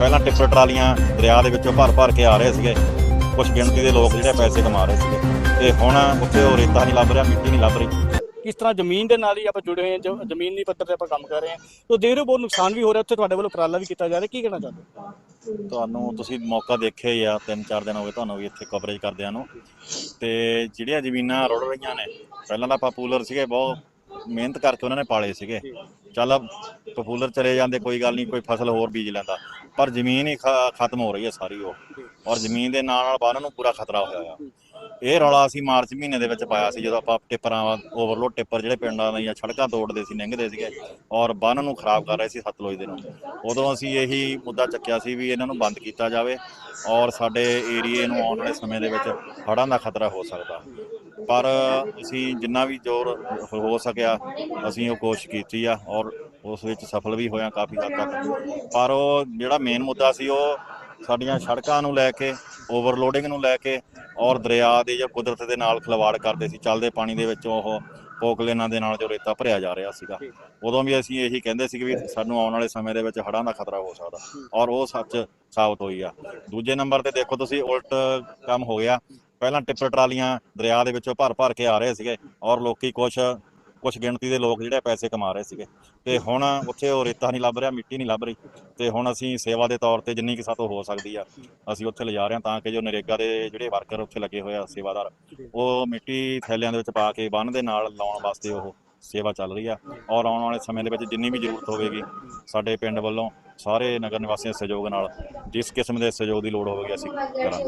ਪਹਿਲਾਂ ਟਿੱਪਰ ਟਰਾਲੀਆਂ ਦਰਿਆ ਦੇ ਵਿੱਚੋਂ ਭਰ ਭਰ ਕੇ ਆ ਰਹੇ ਸੀਗੇ। ਕੁਝ ਗਿਣਤੀ ਦੇ ਲੋਕ ਜਿਹੜੇ ਪੈਸੇ ਕਮਾ ਰਹੇ ਸੀਗੇ। ਤੇ ਹੁਣ ਉੱਥੇ ਉਹ ਰੇਤਾ ਨਹੀਂ ਲੱਭ ਰਿਹਾ ਮਿੱਟੀ ਨਹੀਂ ਲੱਭ ਰਹੀ। ਕਿਸ ਤਰ੍ਹਾਂ ਜ਼ਮੀਨ ਦੇ ਨਾਲ ਹੀ ਆਪਾਂ ਜੁੜੇ ਹੋਏ ਹਾਂ ਜ- ਜ਼ਮੀਨ ਦੀ ਪੱਧਰ ਤੇ ਆਪਾਂ ਕੰਮ ਕਰ ਰਹੇ ਹਾਂ। ਤਾਂ ਦੇਖ ਰਹੇ ਬਹੁਤ ਨੁਕਸਾਨ ਵੀ ਹੋ ਰਿਹਾ ਉੱਥੇ ਤੁਹਾਡੇ ਵੱਲੋਂ ਉਪਰਾਲਾ ਵੀ ਕੀਤਾ ਜਾ ਰਿਹਾ। ਕੀ ਕਹਿਣਾ ਚਾਹੁੰਦੇ ਹੋ? ਤੁਹਾਨੂੰ ਤੁਸੀਂ ਮੌਕਾ ਦੇਖਿਆ ਹੀ ਆ ਤਿੰਨ ਚਾਰ ਦਿਨ ਹੋ ਗਏ ਤੁਹਾਨੂੰ ਵੀ ਇੱਥੇ ਕਵਰੇਜ ਕਰਦਿਆਂ ਨੂੰ। ਤੇ ਜਿਹੜੀਆਂ ਜ਼ਮੀਨਾਂ ਰੁੜ ਰਹੀਆਂ ਨੇ ਪਹਿਲਾਂ ਤਾਂ ਪਪੂਲਰ ਸੀਗੇ ਬਹੁਤ ਮਿਹਨਤ ਕਰਕੇ ਉਹਨਾਂ ਨੇ ਪਾਲੇ ਸੀਗੇ। ਚੱਲ ਪਪੂਲਰ ਚਲੇ ਜਾਂਦੇ, ਕੋਈ ਗੱਲ ਨਹੀਂ, ਕੋਈ ਫਸਲ ਹੋਰ ਬੀਜ ਲੈਂਦਾ। ਪਰ ਜ਼ਮੀਨ ਹੀ ਖ- ਖਤਮ ਹੋ ਰਹੀ ਹੈ ਸਾਰੀ ਉਹ। ਔਰ ਜ਼ਮੀਨ ਦੇ ਨਾਲ ਨਾਲ ਬੰਨ ਨੂੰ ਪੂਰਾ ਖਤਰਾ ਹੋਇਆ ਆ। ਇਹ ਰੌਲਾ ਅਸੀਂ ਮਾਰਚ ਮਹੀਨੇ ਦੇ ਵਿੱਚ ਪਾਇਆ ਸੀ, ਜਦੋਂ ਆਪਾਂ ਟਿੱਪਰਾਂ ਓਵਰਲੋਡ ਟਿੱਪਰ ਜਿਹੜੇ ਪਿੰਡਾਂ ਦੀਆਂ ਸੜਕਾਂ ਤੋੜਦੇ ਸੀ, ਲੰਘਦੇ ਸੀਗੇ ਔਰ ਬੰਨ ਨੂੰ ਖਰਾਬ ਕਰ ਰਹੇ ਸੀ ਸਤਲੁਜ ਦੇ ਨੂੰ। ਉਦੋਂ ਅਸੀਂ ਇਹੀ ਮੁੱਦਾ ਚੱਕਿਆ ਸੀ ਵੀ ਇਹਨਾਂ ਨੂੰ ਬੰਦ ਕੀਤਾ ਜਾਵੇ ਔਰ ਸਾਡੇ ਏਰੀਏ ਨੂੰ ਆਉਣ ਵਾਲੇ ਸਮੇਂ ਦੇ ਵਿੱਚ ਹੜ੍ਹਾਂ ਦਾ ਖਤਰਾ ਹੋ ਸਕਦਾ। ਪਰ ਅਸੀਂ ਜਿੰਨਾ ਵੀ ਜ਼ੋਰ ਹੋ ਸਕਿਆ, ਅਸੀਂ ਉਹ ਕੋਸ਼ਿਸ਼ ਕੀਤੀ ਆ ਔਰ ਉਸ ਵਿੱਚ ਸਫਲ ਵੀ ਹੋਇਆ ਕਾਫੀ ਹੱਦ ਤੱਕ। ਪਰ ਉਹ ਜਿਹੜਾ ਮੇਨ ਮੁੱਦਾ ਸੀ, ਉਹ ਸਾਡੀਆਂ ਸੜਕਾਂ ਨੂੰ ਲੈ ਕੇ ਓਵਰਲੋਡਿੰਗ ਨੂੰ ਲੈ ਕੇ ਔਰ ਦਰਿਆ ਦੇ ਜਾਂ ਕੁਦਰਤ ਦੇ ਨਾਲ ਖਿਲਵਾੜ ਕਰਦੇ ਸੀ। ਚੱਲਦੇ ਪਾਣੀ ਦੇ ਵਿੱਚ ਉਹ ਪੋਕਲੇਨਾਂ ਦੇ ਨਾਲ ਜੋ ਰੇਤਾ ਭਰਿਆ ਜਾ ਰਿਹਾ ਸੀਗਾ। ਉਦੋਂ ਵੀ ਅਸੀਂ ਇਹੀ ਕਹਿੰਦੇ ਸੀ ਵੀ ਸਾਨੂੰ ਆਉਣ ਵਾਲੇ ਸਮੇਂ ਦੇ ਵਿੱਚ ਹੜ੍ਹਾਂ ਦਾ ਖਤਰਾ ਹੋ ਸਕਦਾ ਔਰ ਉਹ ਸੱਚ ਸਾਬਤ ਹੋਈ ਆ। ਦੂਜੇ ਨੰਬਰ ਤੇ ਦੇਖੋ ਤੁਸੀਂ, ਉਲਟ ਕੰਮ ਹੋ ਗਿਆ। ਪਹਿਲਾਂ ਟਿੱਪਰ ਟਰਾਲੀਆਂ ਦਰਿਆ ਦੇ ਵਿੱਚੋਂ ਭਰ ਭਰ ਕੇ ਆ ਰਹੇ ਸੀਗੇ ਔਰ ਲੋਕੀ ਕੁਝ ਕੁਝ ਗਿਣਤੀ ਦੇ ਲੋਕ ਜਿਹੜੇ ਪੈਸੇ ਕਮਾ ਰਹੇ ਸੀਗੇ। ਤੇ ਹੁਣ ਉੱਥੇ ਉਹ ਰੇਤਾ ਨਹੀਂ ਲੱਭ ਰਿਹਾ, ਮਿੱਟੀ ਨਹੀਂ ਲੱਭ ਰਹੀ। ਤੇ ਹੁਣ ਅਸੀਂ ਸੇਵਾ ਦੇ ਤੌਰ ਤੇ ਜਿੰਨੀ ਕਿ ਸਾਤੋਂ ਹੋ ਸਕਦੀ ਆ, ਅਸੀਂ ਉੱਥੇ ਲਿਜਾ ਰਹੇ ਹਾਂ ਤਾਂ ਕਿ ਜੋ ਨਰੇਗਾ ਦੇ ਜਿਹੜੇ ਵਰਕਰ ਉੱਥੇ ਲੱਗੇ ਹੋਏ ਆ, ਸੇਵਾਦਾਰ, ਉਹ ਮਿੱਟੀ ਥੈਲਿਆਂ ਦੇ ਵਿੱਚ ਪਾ ਕੇ ਬੰਨ ਦੇ ਨਾਲ ਲਾਉਣ ਵਾਸਤੇ ਉਹ ਸੇਵਾ ਚੱਲ ਰਹੀ ਆ। ਔਰ ਆਉਣ ਵਾਲੇ ਸਮੇਂ ਦੇ ਵਿੱਚ ਜਿੰਨੀ ਵੀ ਜ਼ਰੂਰਤ ਹੋਵੇਗੀ, ਸਾਡੇ ਪਿੰਡ ਵੱਲੋਂ ਸਾਰੇ ਨਗਰ ਨਿਵਾਸੀਆਂ ਸਹਿਯੋਗ ਨਾਲ, ਜਿਸ ਕਿਸਮ ਦੇ ਸਹਿਯੋਗ ਦੀ ਲੋੜ ਹੋਵੇਗੀ, ਅਸੀਂ ਕਰਾਂਗੇ।